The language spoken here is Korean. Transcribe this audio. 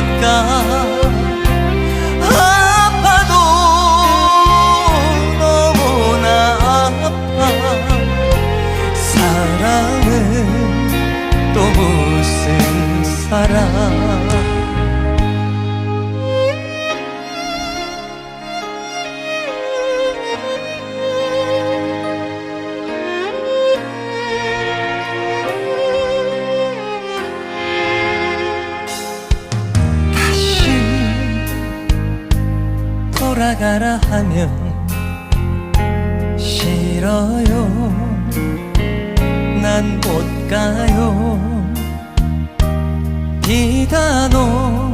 걸까 아파도 너무나 아파. 사랑은 또 무슨 사랑? 돌아가라 하면 싫어요. 난 못 가요. 비단 오